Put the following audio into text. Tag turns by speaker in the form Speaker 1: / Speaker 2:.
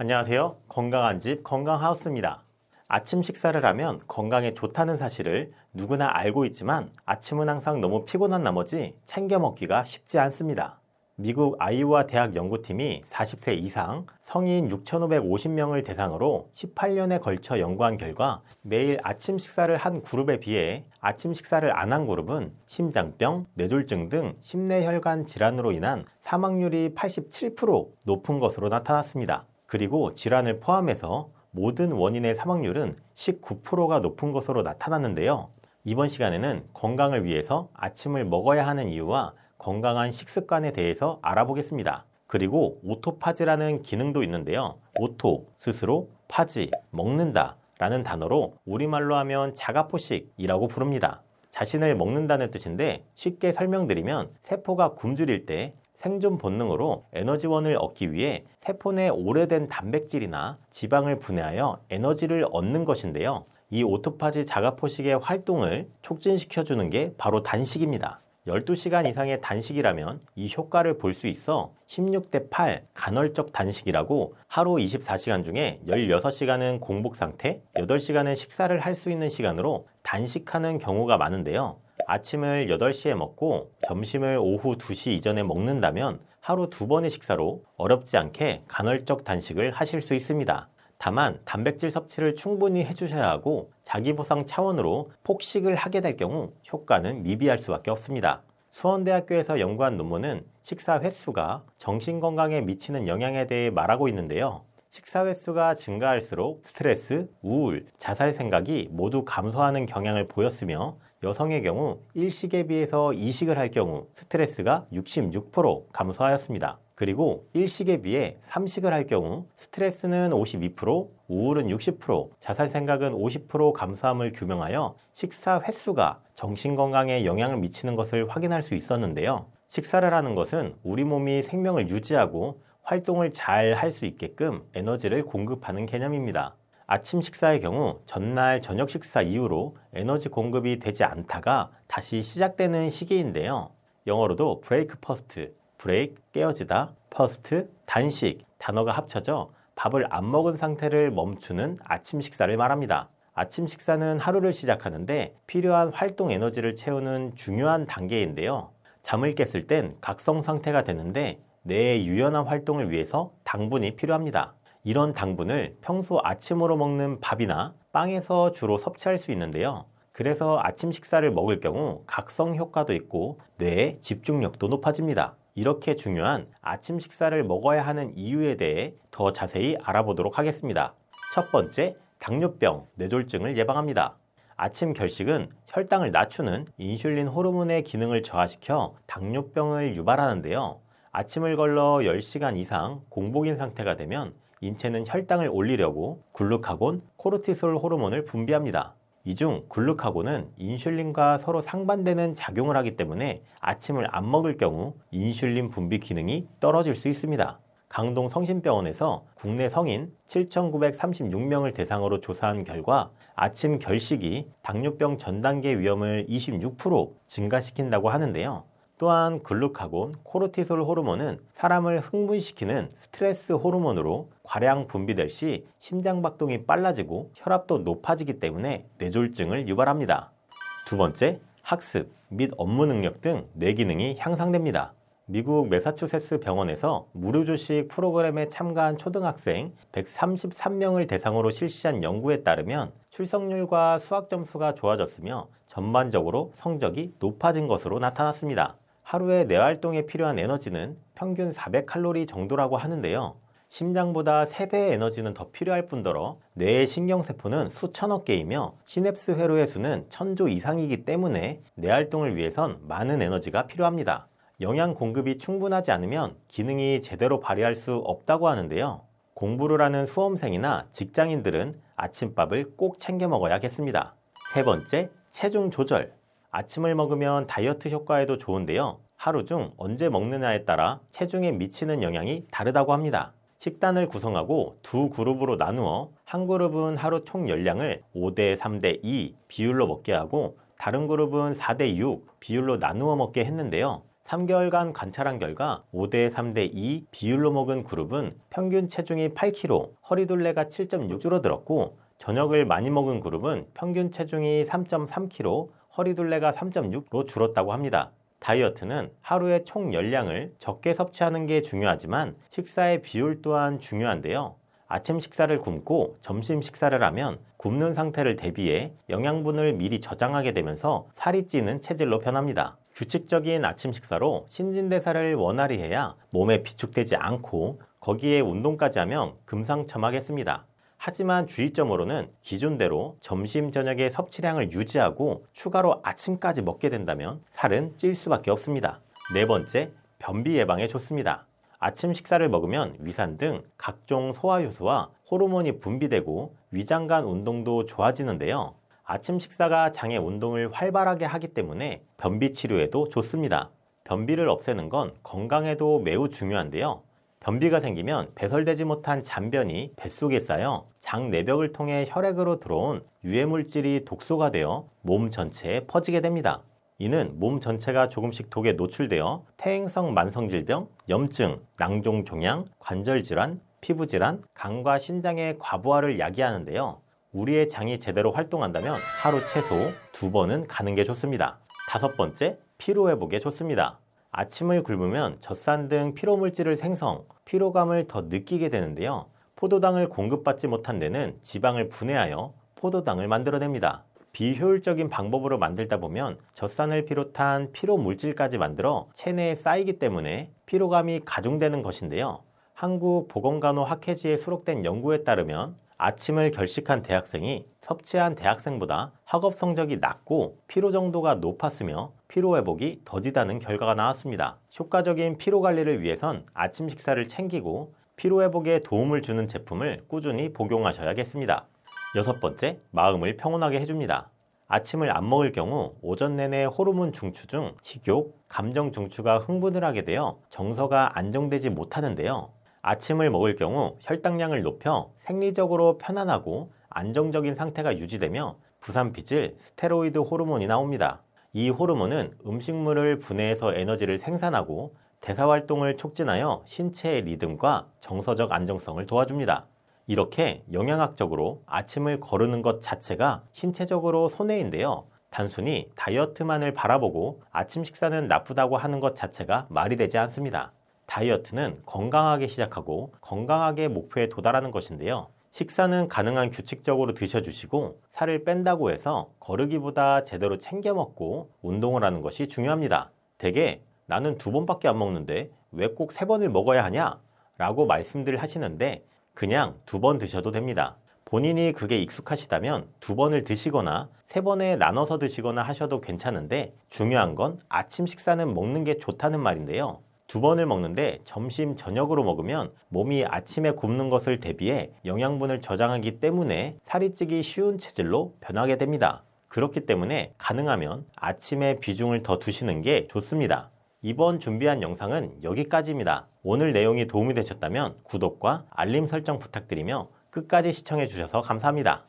Speaker 1: 안녕하세요. 건강한 집 건강하우스입니다. 아침 식사를 하면 건강에 좋다는 사실을 누구나 알고 있지만 아침은 항상 너무 피곤한 나머지 챙겨 먹기가 쉽지 않습니다. 미국 아이오와 대학 연구팀이 40세 이상 성인 6,550명을 대상으로 18년에 걸쳐 연구한 결과 매일 아침 식사를 한 그룹에 비해 아침 식사를 안 한 그룹은 심장병, 뇌졸중 등 심내혈관 질환으로 인한 사망률이 87% 높은 것으로 나타났습니다. 그리고 질환을 포함해서 모든 원인의 사망률은 19%가 높은 것으로 나타났는데요. 이번 시간에는 건강을 위해서 아침을 먹어야 하는 이유와 건강한 식습관에 대해서 알아보겠습니다. 그리고 오토파지라는 기능도 있는데요. 오토, 스스로, 파지, 먹는다 라는 단어로 우리말로 하면 자가포식이라고 부릅니다. 자신을 먹는다는 뜻인데 쉽게 설명드리면 세포가 굶주릴 때 생존 본능으로 에너지원을 얻기 위해 세포 내 오래된 단백질이나 지방을 분해하여 에너지를 얻는 것인데요. 이 오토파지 자가포식의 활동을 촉진시켜주는 게 바로 단식입니다. 12시간 이상의 단식이라면 이 효과를 볼 수 있어 16대 8 간헐적 단식이라고 하루 24시간 중에 16시간은 공복 상태, 8시간은 식사를 할 수 있는 시간으로 단식하는 경우가 많은데요. 아침을 8시에 먹고 점심을 오후 2시 이전에 먹는다면 하루 두 번의 식사로 어렵지 않게 간헐적 단식을 하실 수 있습니다. 다만 단백질 섭취를 충분히 해주셔야 하고 자기보상 차원으로 폭식을 하게 될 경우 효과는 미비할 수밖에 없습니다. 수원대학교에서 연구한 논문은 식사 횟수가 정신 건강에 미치는 영향에 대해 말하고 있는데요. 식사 횟수가 증가할수록 스트레스, 우울, 자살 생각이 모두 감소하는 경향을 보였으며 여성의 경우 1식에 비해서 2식을 할 경우 스트레스가 66% 감소하였습니다. 그리고 1식에 비해 3식을 할 경우 스트레스는 52%, 우울은 60%, 자살 생각은 50% 감소함을 규명하여 식사 횟수가 정신 건강에 영향을 미치는 것을 확인할 수 있었는데요. 식사를 하는 것은 우리 몸이 생명을 유지하고 활동을 잘 할 수 있게끔 에너지를 공급하는 개념입니다. 아침 식사의 경우 전날 저녁 식사 이후로 에너지 공급이 되지 않다가 다시 시작되는 시기인데요. 영어로도 브레이크 퍼스트, 브레이크 깨어지다, 퍼스트 단식 단어가 합쳐져 밥을 안 먹은 상태를 멈추는 아침 식사를 말합니다. 아침 식사는 하루를 시작하는데 필요한 활동 에너지를 채우는 중요한 단계인데요. 잠을 깼을 땐 각성 상태가 되는데 뇌의 유연한 활동을 위해서 당분이 필요합니다. 이런 당분을 평소 아침으로 먹는 밥이나 빵에서 주로 섭취할 수 있는데요. 그래서 아침 식사를 먹을 경우 각성 효과도 있고 뇌의 집중력도 높아집니다. 이렇게 중요한 아침 식사를 먹어야 하는 이유에 대해 더 자세히 알아보도록 하겠습니다. 첫 번째, 당뇨병, 뇌졸중을 예방합니다. 아침 결식은 혈당을 낮추는 인슐린 호르몬의 기능을 저하시켜 당뇨병을 유발하는데요. 아침을 걸러 10시간 이상 공복인 상태가 되면 인체는 혈당을 올리려고 글루카곤, 코르티솔 호르몬을 분비합니다. 이 중 글루카곤은 인슐린과 서로 상반되는 작용을 하기 때문에 아침을 안 먹을 경우 인슐린 분비 기능이 떨어질 수 있습니다. 강동 성심병원에서 국내 성인 7,936명을 대상으로 조사한 결과 아침 결식이 당뇨병 전 단계 위험을 26% 증가시킨다고 하는데요. 또한 글루카곤, 코르티솔 호르몬은 사람을 흥분시키는 스트레스 호르몬으로 과량 분비될 시 심장 박동이 빨라지고 혈압도 높아지기 때문에 뇌졸중을 유발합니다. 두 번째, 학습 및 업무 능력 등 뇌 기능이 향상됩니다. 미국 메사추세츠 병원에서 무료조식 프로그램에 참가한 초등학생 133명을 대상으로 실시한 연구에 따르면 출석률과 수학 점수가 좋아졌으며 전반적으로 성적이 높아진 것으로 나타났습니다. 하루에 뇌 활동에 필요한 에너지는 평균 400칼로리 정도라고 하는데요. 심장보다 3배의 에너지는 더 필요할 뿐더러 뇌의 신경세포는 수천억 개이며 시냅스 회로의 수는 천조 이상이기 때문에 뇌 활동을 위해선 많은 에너지가 필요합니다. 영양 공급이 충분하지 않으면 기능이 제대로 발휘할 수 없다고 하는데요. 공부를 하는 수험생이나 직장인들은 아침밥을 꼭 챙겨 먹어야겠습니다. 세 번째, 체중 조절. 아침을 먹으면 다이어트 효과에도 좋은데요. 하루 중 언제 먹느냐에 따라 체중에 미치는 영향이 다르다고 합니다. 식단을 구성하고 두 그룹으로 나누어 한 그룹은 하루 총 열량을 5대 3대 2 비율로 먹게 하고 다른 그룹은 4대 6 비율로 나누어 먹게 했는데요. 3개월간 관찰한 결과 5대 3대 2 비율로 먹은 그룹은 평균 체중이 8kg, 허리둘레가 7.6 줄어들었고 저녁을 많이 먹은 그룹은 평균 체중이 3.3kg, 허리둘레가 3.6로 줄었다고 합니다. 다이어트는 하루의 총 열량을 적게 섭취하는 게 중요하지만 식사의 비율 또한 중요한데요. 아침 식사를 굶고 점심 식사를 하면 굶는 상태를 대비해 영양분을 미리 저장하게 되면서 살이 찌는 체질로 변합니다. 규칙적인 아침 식사로 신진대사를 원활히 해야 몸에 비축되지 않고 거기에 운동까지 하면 금상첨화겠습니다. 하지만 주의점으로는 기존대로 점심 저녁의 섭취량을 유지하고 추가로 아침까지 먹게 된다면 살은 찔 수밖에 없습니다. 네 번째, 변비 예방에 좋습니다. 아침 식사를 먹으면 위산 등 각종 소화 효소와 호르몬이 분비되고 위장 간 운동도 좋아지는데요. 아침 식사가 장의 운동을 활발하게 하기 때문에 변비 치료에도 좋습니다. 변비를 없애는 건 건강에도 매우 중요한데요. 변비가 생기면 배설되지 못한 잔변이 뱃속에 쌓여 장 내벽을 통해 혈액으로 들어온 유해 물질이 독소가 되어 몸 전체에 퍼지게 됩니다. 이는 몸 전체가 조금씩 독에 노출되어 퇴행성 만성질병, 염증, 낭종 종양, 관절 질환, 피부 질환, 간과 신장의 과부하를 야기하는데요. 우리의 장이 제대로 활동한다면 하루 최소 두 번은 가는 게 좋습니다. 다섯 번째, 피로 회복에 좋습니다. 아침을 굶으면 젖산 등 피로 물질을 생성, 피로감을 더 느끼게 되는데요. 포도당을 공급받지 못한 뇌는 지방을 분해하여 포도당을 만들어냅니다. 비효율적인 방법으로 만들다 보면 젖산을 비롯한 피로 물질까지 만들어 체내에 쌓이기 때문에 피로감이 가중되는 것인데요. 한국보건간호학회지에 수록된 연구에 따르면 아침을 결식한 대학생이 섭취한 대학생보다 학업 성적이 낮고 피로 정도가 높았으며 피로 회복이 더디다는 결과가 나왔습니다. 효과적인 피로 관리를 위해선 아침 식사를 챙기고 피로 회복에 도움을 주는 제품을 꾸준히 복용하셔야겠습니다. 여섯 번째, 마음을 평온하게 해줍니다. 아침을 안 먹을 경우 오전 내내 호르몬 중추 중 식욕, 감정 중추가 흥분을 하게 되어 정서가 안정되지 못하는데요. 아침을 먹을 경우 혈당량을 높여 생리적으로 편안하고 안정적인 상태가 유지되며 부산피질 스테로이드 호르몬이 나옵니다. 이 호르몬은 음식물을 분해해서 에너지를 생산하고 대사 활동을 촉진하여 신체의 리듬과 정서적 안정성을 도와줍니다. 이렇게 영양학적으로 아침을 거르는 것 자체가 신체적으로 손해인데요. 단순히 다이어트만을 바라보고 아침 식사는 나쁘다고 하는 것 자체가 말이 되지 않습니다. 다이어트는 건강하게 시작하고 건강하게 목표에 도달하는 것인데요. 식사는 가능한 규칙적으로 드셔주시고 살을 뺀다고 해서 거르기보다 제대로 챙겨 먹고 운동을 하는 것이 중요합니다. 대개 나는 두 번밖에 안 먹는데 왜 꼭 세 번을 먹어야 하냐? 라고 말씀들 하시는데 그냥 두 번 드셔도 됩니다. 본인이 그게 익숙하시다면 두 번을 드시거나 세 번에 나눠서 드시거나 하셔도 괜찮은데 중요한 건 아침 식사는 먹는 게 좋다는 말인데요. 두 번을 먹는데 점심, 저녁으로 먹으면 몸이 아침에 굶는 것을 대비해 영양분을 저장하기 때문에 살이 찌기 쉬운 체질로 변하게 됩니다. 그렇기 때문에 가능하면 아침에 비중을 더 두시는 게 좋습니다. 이번 준비한 영상은 여기까지입니다. 오늘 내용이 도움이 되셨다면 구독과 알림 설정 부탁드리며 끝까지 시청해 주셔서 감사합니다.